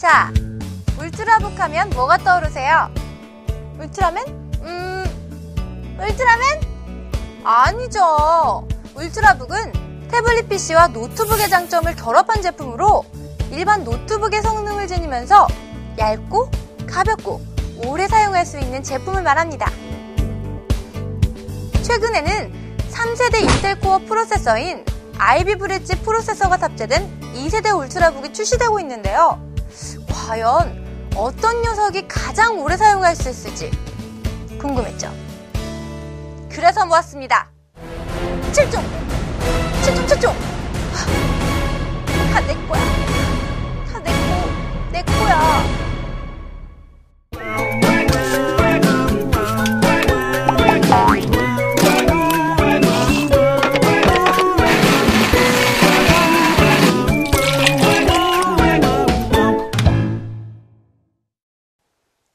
자, 울트라북 하면 뭐가 떠오르세요? 울트라맨? 음, 울트라맨? 아니죠. 울트라북은 태블릿 PC와 노트북의 장점을 결합한 제품으로 일반 노트북의 성능을 지니면서 얇고 가볍고 오래 사용할 수 있는 제품을 말합니다. 최근에는 3세대 인텔 코어 프로세서인 아이비 브릿지 프로세서가 탑재된 2세대 울트라북이 출시되고 있는데요. 과연 어떤 녀석이 가장 오래 사용할 수 있을지 궁금했죠. 그래서 모았습니다. 7종! 7종, 7종! 다 내 거야. 다 내 거, 내 거야.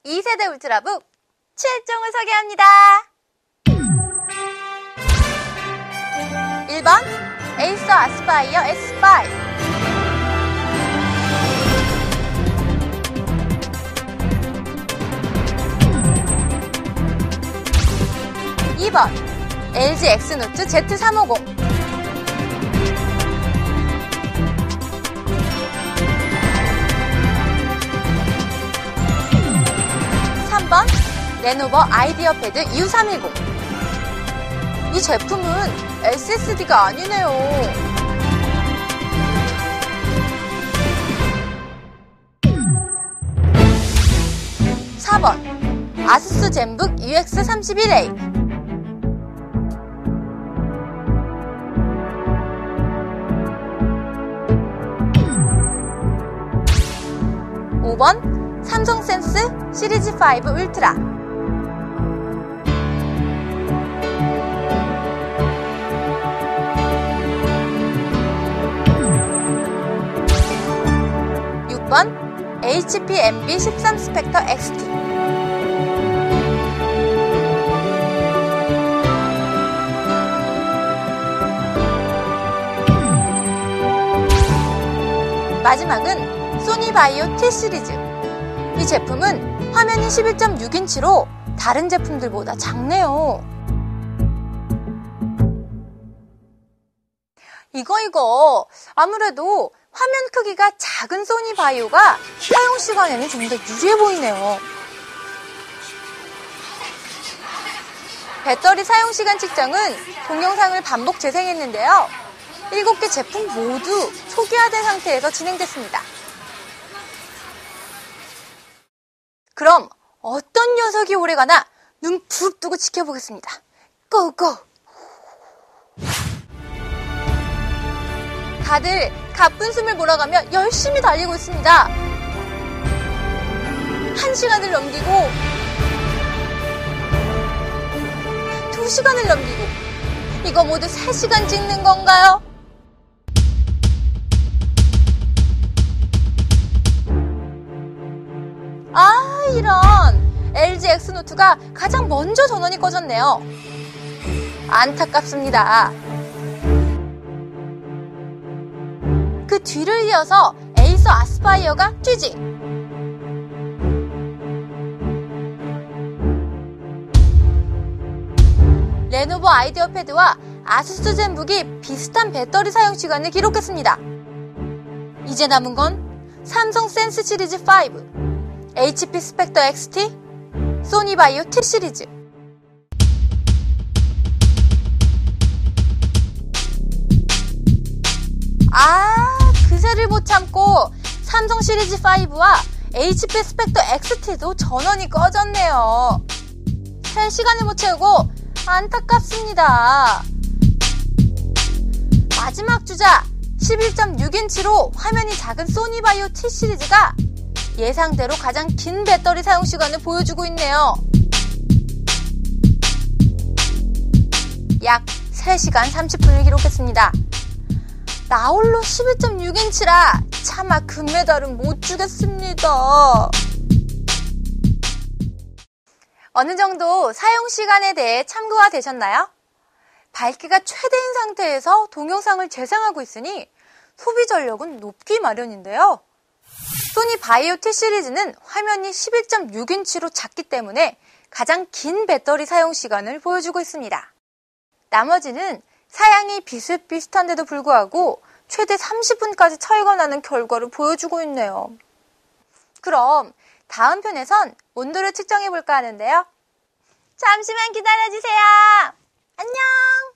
2세대 울트라북 7종을 소개합니다. 1번 에이서 아스파이어 S5 2번 LG X노트 Z350 3번 레노버 아이디어 패드 U310 이 제품은 SSD가 아니네요. 4번 아수스 젠북 UX31A 삼성 센스 시리즈 5 울트라 6번 HP MB 13 스펙터 XT 마지막은 소니 바이오 T 시리즈. 이 제품은 화면이 11.6인치로 다른 제품들보다 작네요. 이거 이거 아무래도 화면 크기가 작은 소니 바이오가 사용 시간에는 좀 더 유리해 보이네요. 배터리 사용 시간 측정은 동영상을 반복 재생했는데요. 7개 제품 모두 초기화된 상태에서 진행됐습니다. 그럼 어떤 녀석이 오래 가나 눈 부릅 뜨고 지켜보겠습니다. 고고! 다들 가쁜 숨을 몰아가며 열심히 달리고 있습니다. 한 시간을 넘기고 두 시간을 넘기고 이거 모두 세 시간 찍는 건가요? 노트가 가장 먼저 전원이 꺼졌네요. 안타깝습니다. 그 뒤를 이어서 에이서 아스파이어가 뛰지. 레노버 아이디어 패드와 아수스 젠북이 비슷한 배터리 사용 시간을 기록했습니다. 이제 남은 건 삼성 센스 시리즈 5, HP 스펙터 XT, 소니 바이오 T 시리즈. 아, 그새를 못 참고 삼성 시리즈 5와 HP 스펙터 XT도 전원이 꺼졌네요. 살 시간을 못 채우고 안타깝습니다. 마지막 주자 11.6인치로 화면이 작은 소니 바이오 T 시리즈가 예상대로 가장 긴 배터리 사용 시간을 보여주고 있네요. 약 3시간 30분을 기록했습니다. 나홀로 11.6인치라 차마 금메달은 못 주겠습니다. 어느 정도 사용 시간에 대해 참고가 되셨나요? 밝기가 최대인 상태에서 동영상을 재생하고 있으니 소비 전력은 높기 마련인데요. 소니 바이오 T 시리즈는 화면이 11.6인치로 작기 때문에 가장 긴 배터리 사용 시간을 보여주고 있습니다. 나머지는 사양이 비슷비슷한데도 불구하고 최대 30분까지 차이가 나는 결과를 보여주고 있네요. 그럼 다음 편에선 온도를 측정해 볼까 하는데요. 잠시만 기다려주세요. 안녕!